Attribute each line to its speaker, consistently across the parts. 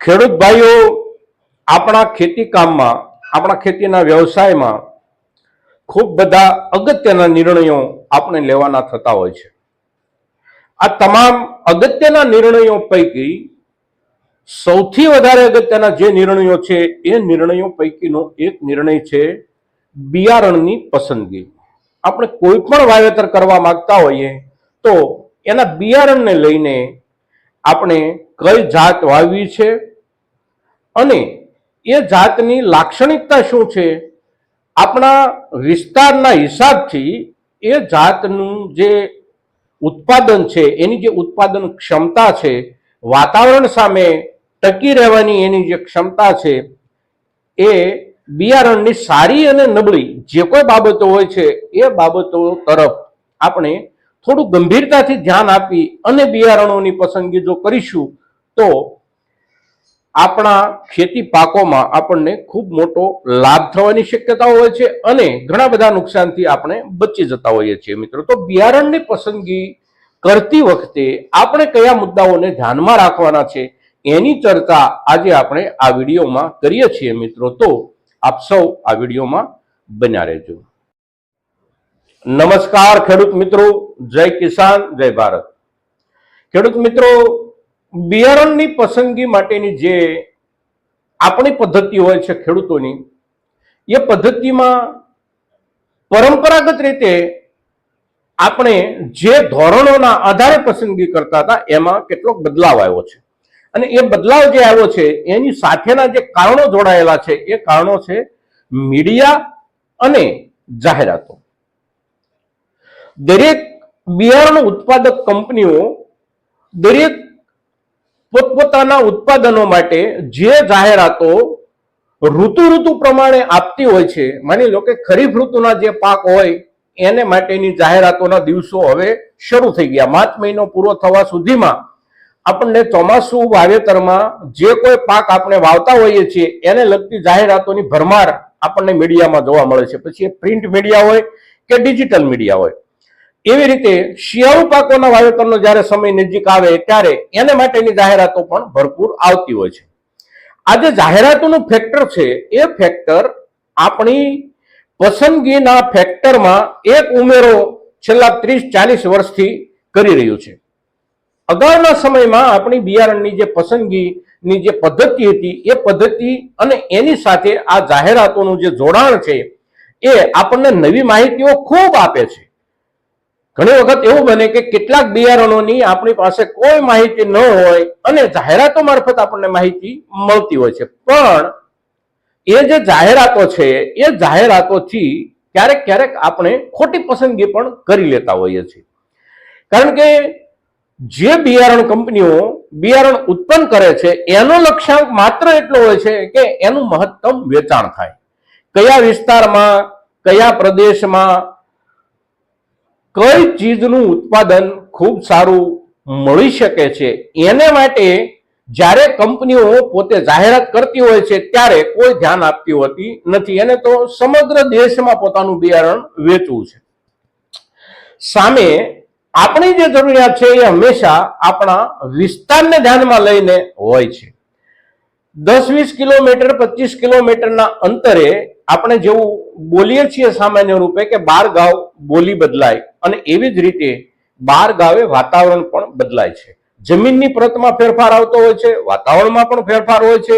Speaker 1: ખેડૂત ભાઈઓ, આપણા ખેતી કામમાં, આપણા ખેતીના વ્યવસાયમાં ખૂબ બધા અગત્યના નિર્ણયો આપણે લેવાના થતા હોય છે. આ તમામ અગત્યના નિર્ણયો પૈકી સૌથી વધારે અગત્યના જે નિર્ણયો છે, એ નિર્ણયો પૈકીનો એક નિર્ણય છે બિયારણની પસંદગી. આપણે કોઈ પણ વાવેતર કરવા માંગતા હોઈએ તો એના બિયારણને લઈને આપણે કઈ જાત વાવવી છે અને એ જાતની લાક્ષણિકતા શું છે? આપણા વિસ્તારના હિસાબથી એ જાતનું જે ઉત્પાદન છે, એની જે ઉત્પાદન ક્ષમતા છે, વાતાવરણ સામે ટકી રહેવાની એની જે ક્ષમતા છે, એ બિયારણની સારી અને નબળી જે કોઈ બાબતો હોય છે, એ બાબતો તરફ આપણે થોડું ગંભીરતાથી ધ્યાન આપી અને બિયારણોની પસંદગી જો કરીશું તો આપણા ખેતી પાકોમાં આપણને ખૂબ મોટો લાભ થવાની શક્યતા હોય છે અને ઘણા બધા નુકસાનથી આપણે બચી જતા હોઈએ છીએ મિત્રો. તો બિયારણની પસંદગી કરતી વખતે આપણે કયા મુદ્દાઓને ધ્યાનમાં રાખવાના છે એની ચર્ચા આજે આપણે આ વિડીયોમાં કરીએ છીએ મિત્રો. તો આપ સૌ આ વિડીયોમાં બન્યા રહેજો. નમસ્કાર ખેડૂત મિત્રો. જય કિસાન, જય ભારત. ખેડૂત મિત્રો બિયારણની પસંદગી માટેની જે આપણી પદ્ધતિ હોય છે ખેડૂતોની, એ પદ્ધતિમાં પરંપરાગત રીતે આપણે જે ધોરણોના આધારે પસંદગી કરતા હતા, એમાં કેટલોક બદલાવ આવ્યો છે. અને એ બદલાવ જે આવ્યો છે, એની સાથેના જે કારણો જોડાયેલા છે, એ કારણો છે મીડિયા અને જાહેરાતો. દરેક બિયારણ ઉત્પાદક કંપનીઓ દરેક પોતપોતાના ઉત્પાદનો માટે જે જાહેરાતો ઋતુ ઋતુ પ્રમાણે આપતી હોય છે, માની લો કે ખરીફ ઋતુના જે પાક હોય, એને માટેની જાહેરાતોના દિવસો હવે શરૂ થઈ ગયા. માર્ચ મહિનો પૂરો થવા સુધીમાં આપણને ચોમાસું વાવેતરમાં જે કોઈ પાક આપણે વાવતા હોઈએ છીએ, એને લગતી જાહેરાતોની ભરમાર આપણને મીડિયામાં જોવા મળે છે. પછી એ પ્રિન્ટ મીડિયા હોય કે ડિજિટલ મીડિયા હોય. એવી રીતે શિયાળુ પાકોના વાવેતરનો જ્યારે સમય નજીક આવે ત્યારે એને માટેની જાહેરાતો પણ ભરપૂર આવતી હોય છે. આ જે જાહેરાતોનું ફેક્ટર છે, એ ફેક્ટર આપણી પસંદગીના ફેક્ટરમાં એક ઉમેરો છેલ્લા ત્રીસ ચાલીસ વર્ષથી કરી રહ્યું છે. અગાઉના સમયમાં આપણી બિયારણની જે પસંદગીની જે પદ્ધતિ હતી, એ પદ્ધતિ અને એની સાથે આ જાહેરાતોનું જે જોડાણ છે, એ આપણને નવી માહિતીઓ ખૂબ આપે છે. ઘણી વખત એવું બને કે કેટલાક બિયારણોની આપણી પાસે કોઈ માહિતી ન હોય અને જાહેરાતો મારફત આપણને માહિતી મળતી હોય છે. પણ એ જે જાહેરાતો છે, એ જાહેરાતોથી ક્યારેક ક્યારેક આપણે ખોટી પસંદગી પણ કરી લેતા હોઈએ છીએ. કારણ કે જે બિયારણ કંપનીઓ બિયારણ ઉત્પન્ન કરે છે, એનો લક્ષ્યાંક માત્ર એટલો હોય છે કે એનું મહત્તમ વેચાણ થાય. કયા વિસ્તારમાં, કયા પ્રદેશમાં કઈ ચીજનું ઉત્પાદન ખૂબ સારું મળી શકે છે એને માટે જ્યારે કંપનીઓ પોતે જાહેરાત કરતી હોય છે ત્યારે કોઈ ધ્યાન આપતી હોતી નથી. એને તો સમગ્ર દેશમાં પોતાનું બિયારણ વેચવું છે. સામે આપણી જે જરૂરિયાત છે એ હંમેશા આપણા વિસ્તારને ધ્યાનમાં લઈને હોય છે. દસ વીસ કિલોમીટર, પચીસ કિલોમીટરના અંતરે આપણે જેવું બોલીએ છીએ સામાન્ય રૂપે કે બાર ગાવ બોલી બદલાય અને એવી જ રીતે બાર ગાવે વાતાવરણ પણ બદલાય છે. જમીનની પ્રતમાં ફેરફાર આવતો હોય છે, વાતાવરણમાં પણ ફેરફાર હોય છે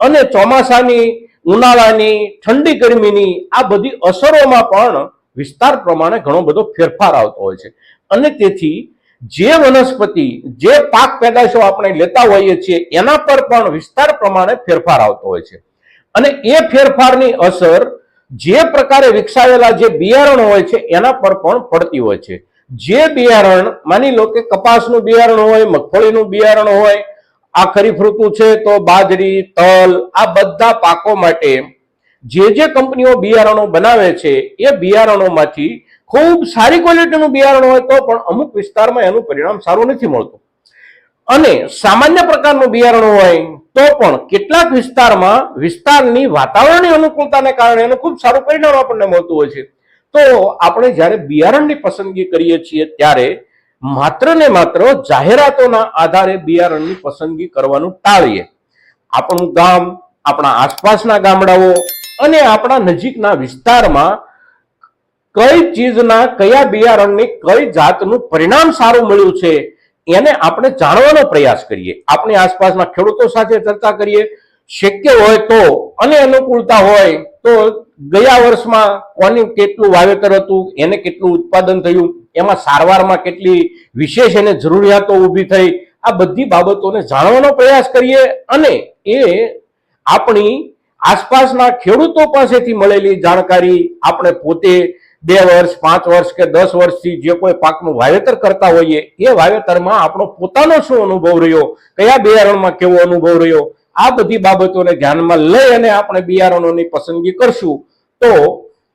Speaker 1: અને ચોમાસાની, ઉનાળાની, ઠંડી ગરમીની આ બધી અસરોમાં પણ વિસ્તાર પ્રમાણે ઘણો બધો ફેરફાર આવતો હોય છે. અને તેથી જે વનસ્પતિ, જે પાક પેદાશો આપણે લેતા હોઈએ છીએ, એના પર પણ વિસ્તાર પ્રમાણે ફેરફાર આવતો હોય છે. અને એ ફેરફારની અસર જે પ્રકારે વિકસાવેલા જે બિયારણો હોય છે, એના પર પણ પડતી હોય છે. જે બિયારણ, માની લો કે કપાસનું બિયારણ હોય, મગફળીનું બિયારણ હોય, આ ખરીફ ઋતુ છે, તો બાજરી, તલ, આ બધા પાકો માટે જે જે કંપનીઓ બિયારણો બનાવે છે, એ બિયારણોમાંથી ખૂબ સારી ક્વોલિટીનું બિયારણ હોય તો પણ અમુક વિસ્તારમાં એનું પરિણામ સારું નથી મળતું. અને સામાન્ય પ્રકારનું બિયારણ હોય તો પણ કેટલાક વિસ્તારમાં વિસ્તારની વાતાવરણની અનુકૂળતાને કારણે એનું ખૂબ સારું પરિણામ આપણને મળતું હોય છે. તો આપણે જ્યારે બિયારણની પસંદગી કરીએ છીએ ત્યારે માત્ર ને માત્ર જાહેરાતોના આધારે બિયારણની પસંદગી કરવાનું ટાળીએ. આપણું ગામ, આપણા આસપાસના ગામડાઓ અને આપણા નજીકના વિસ્તારમાં કઈ ચીજના, કયા બિયારણની કઈ જાતનું પરિણામ સારું મળ્યું છે એને આપણે જાણવાનો પ્રયાસ કરીએ. આપણી આસપાસના ખેડૂતો સાથે ચર્ચા કરીએ. શક્ય હોય તો, અને અનુકૂળતા હોય તો ગયા વર્ષમાં કોની કેટલું વાવેતર હતું, એને કેટલું ઉત્પાદન થયું, એમાં સારવારમાં કેટલી વિશેષ એને જરૂરિયાતો ઊભી થઈ, આ બધી બાબતોને જાણવાનો પ્રયાસ કરીએ અને એ આપણી આસપાસના ખેડૂતો પાસેથી મળેલી જાણકારી આપણે પોતે બે વર્ષ, પાંચ વર્ષ કે દસ વર્ષથી જે કોઈ પાકનું વાવેતર કરતા હોઈએ, એ વાવેતરમાં આપણો પોતાનો શું અનુભવ રહ્યો? કયા બિયારણમાં કેવો અનુભવ રહ્યો? આ બધી બાબતોને ધ્યાનમાં લઈ અને આપણે બિયારણોની પસંદગી કરશું, તો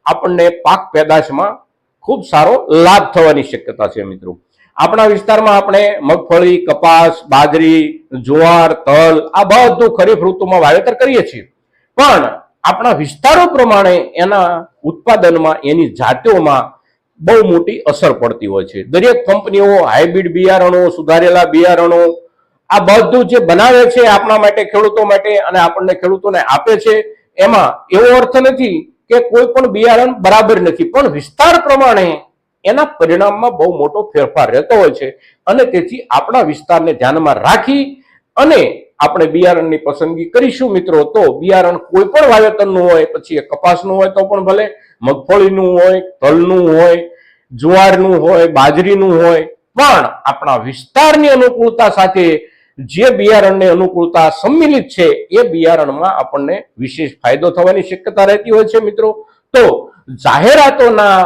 Speaker 1: આપણને પાક પેદાશમાં ખૂબ સારો લાભ થવાની શક્યતા છે મિત્રો. આપણા વિસ્તારમાં આપણે મગફળી, કપાસ, બાજરી, જુવાર, તલ, આ બધું ખરીફ ઋતુમાં વાવેતર કરીએ છીએ. પણ આપણા વિસ્તારો પ્રમાણે એના ઉત્પાદનમાં એની જાતિઓમાં બહુ મોટી અસર પડતી હોય છે. દરેક કંપનીઓ હાઇબ્રિડ બિયારણો, સુધારેલા બિયારણો, આ બધું જે બનાવે છે આપણા માટે, ખેડૂતો માટે અને આપણને ખેડૂતોને આપે છે, એમાં એવો અર્થ નથી કે કોઈ પણ બિયારણ બરાબર નથી. પણ વિસ્તાર પ્રમાણે એના પરિણામમાં બહુ મોટો ફેરફાર રહેતો હોય છે અને તેથી આપણા વિસ્તારને ધ્યાનમાં રાખી અને આપણે બિયારણની પસંદગી કરીશું મિત્રો. તો બિયારણ કોઈ પણ વાવેતરનું હોય, પછી એ કપાસનું હોય તો પણ ભલે, મગફળીનું હોય, તલનું હોય, જુવારનું હોય, બાજરીનું હોય, પણ આપણા વિસ્તારની અનુકૂળતા સાથે જે બિયારણની અનુકૂળતા સંમિલિત છે, એ બિયારણમાં આપણને વિશેષ ફાયદો થવાની શક્યતા રહેતી હોય છે મિત્રો. તો જાહેરાતોના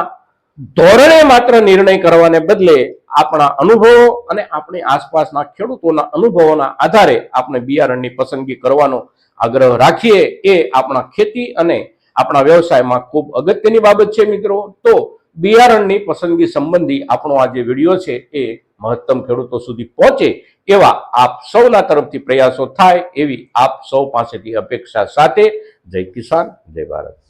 Speaker 1: ધોરણે માત્ર નિર્ણય કરવાને બદલે આપણા અનુભવો અને આપણી આસપાસના ખેડૂતોના અનુભવોના આધારે આપણે બિયારણની પસંદગી કરવાનો આગ્રહ રાખીએ એ આપણા ખેતી અને આપણા વ્યવસાયમાં ખૂબ અગત્યની બાબત છે મિત્રો. તો બિયારણની પસંદગી સંબંધી આપણો આ જે વીડિયો છે એ મહત્તમ ખેડૂતો સુધી પહોંચે એવા આપ સૌના તરફથી પ્રયાસો થાય એવી આપ સૌ પાસેથી અપેક્ષા સાથે. જય કિસાન, જય ભારત.